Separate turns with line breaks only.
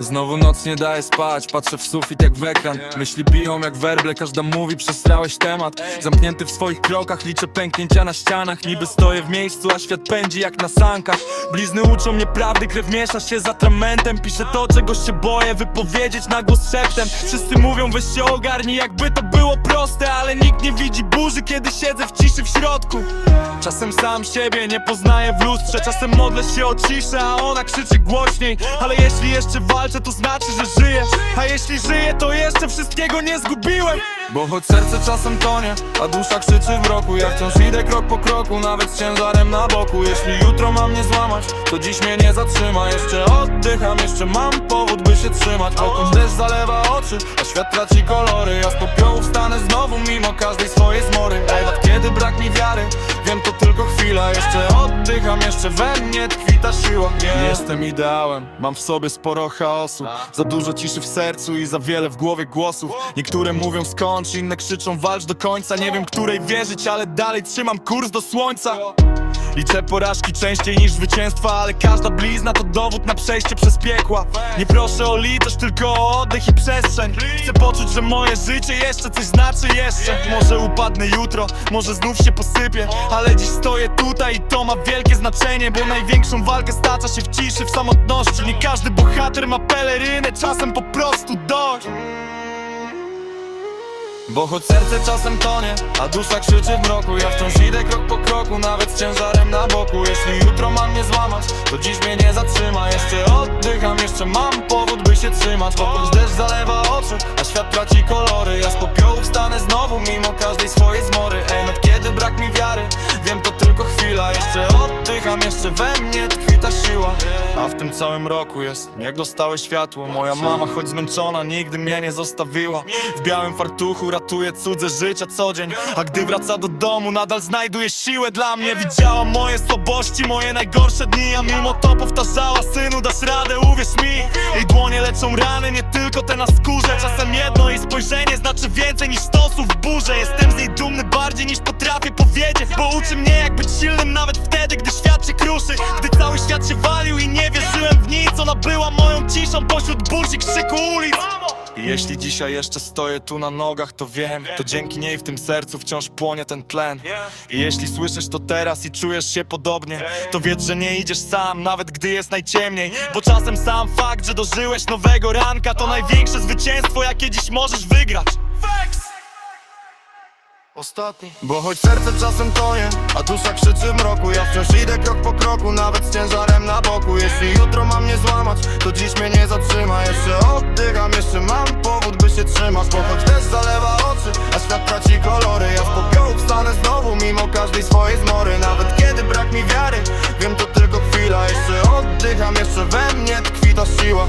Znowu noc nie daje spać, patrzę w sufit jak w ekran. Myśli biją jak werble, każda mówi przestrałeś temat. Zamknięty w swoich krokach, liczę pęknięcia na ścianach. Niby stoję w miejscu, a świat pędzi jak na sankach. Blizny uczą mnie prawdy, krew miesza się z atramentem Piszę to, czego się boję, wypowiedzieć na głos szeptem. Wszyscy mówią, weź się ogarnij, jakby to było proste. Ale nikt nie widzi burzy, kiedy siedzę w ciszy w środku. Czasem sam siebie nie poznaję w lustrze Czasem modlę się o ciszę, a ona krzyczy głośniej. Ale jeśli jeszcze walczę, to znaczy, że żyję? A jeśli żyję, to jeszcze wszystkiego nie zgubiłem. Bo choć serce czasem tonie, a dusza krzyczy w roku Ja wciąż idę krok po kroku, nawet z ciężarem na boku. Jeśli jutro mam mnie złamać, to dziś mnie nie zatrzyma. Jeszcze oddycham, jeszcze mam powód, by się trzymać. Pokąd deszcz zalewa oczy, a świat traci kolory Ja z popiołu wstanę znowu, mimo każdej swojej zmory. Ej, kiedy brak mi wiary, wiem to tylko chwila Jeszcze oddycham, jeszcze we mnie tkwi ta siła. Nie. Jestem ideałem, mam w sobie sporo chaosu. Za dużo ciszy w sercu i za wiele w głowie głosów. Niektóre mówią skończ, inne krzyczą walcz do końca. Nie wiem której wierzyć, ale dalej trzymam kurs do słońca Liczę porażki częściej niż zwycięstwa Ale każda blizna to dowód na przejście przez piekła. Nie proszę o litość, tylko o oddech i przestrzeń. Chcę poczuć, że moje życie jeszcze coś znaczy jeszcze. Może upadnę jutro, może znów się posypię Ale dziś stoję tutaj i to ma wielkie znaczenie Bo największą walkę stacza się w ciszy, w samotności. Nie każdy bohater ma pelerynę, czasem po prostu dość bo choć serce czasem tonie, a dusza krzyczy w mroku Ja wciąż idę krok po kroku, nawet z ciężarem na boku. Jeśli jutro mam mnie złamać, to dziś mnie nie zatrzyma. Jeszcze oddycham, jeszcze mam powód, by się trzymać. Pokąd deszcz zalewa oczy, a świat traci kolory. Ja z popiołu wstanę znowu, mimo każdej swojej zmory. Ej, nawet kiedy brak mi wiary, wiem to tylko chwila. Jeszcze oddycham, jeszcze we mnie tkwi ta siła. A w tym całym roku jest, jak dostałe światło. Moja mama, choć zmęczona, nigdy mnie nie zostawiła. W białym fartuchu ratuje cudze życia co dzień. A gdy wraca do domu, nadal znajduje siłę dla mnie. Widziała moje słabości, moje najgorsze dni A mimo to powtarzała, synu dasz radę, uwierz mi. Jej dłonie leczą rany, nie tylko te na skórze. Czasem jedno jej spojrzenie znaczy więcej niż sto słów w burze. Jestem bardziej niż potrafię powiedzieć Bo uczy mnie jak być silnym nawet wtedy, gdy świat się kruszy Gdy cały świat się walił i nie wierzyłem w nic. Ona była moją ciszą pośród burz i krzyku ulic. Jeśli dzisiaj jeszcze stoję tu na nogach, to wiem To dzięki niej w tym sercu wciąż płonie ten tlen. I jeśli słyszysz to teraz i czujesz się podobnie To wiedz, że nie idziesz sam, nawet gdy jest najciemniej. Bo czasem sam fakt, że dożyłeś nowego ranka To największe zwycięstwo, jakie dziś możesz wygrać Ostatni. Bo choć serce czasem tonie, a dusza krzyczy w mroku Ja wciąż idę krok po kroku, nawet z ciężarem na boku. Jeśli jutro mam mnie złamać, to dziś mnie nie zatrzyma. Jeszcze oddycham, jeszcze mam powód, by się trzymać Bo choć deszcz zalewa oczy, a świat traci kolory Ja z popiołu wstanę znowu, mimo każdej swojej zmory. Nawet kiedy brak mi wiary, wiem to tylko chwila. Jeszcze oddycham, jeszcze we mnie tkwi ta siła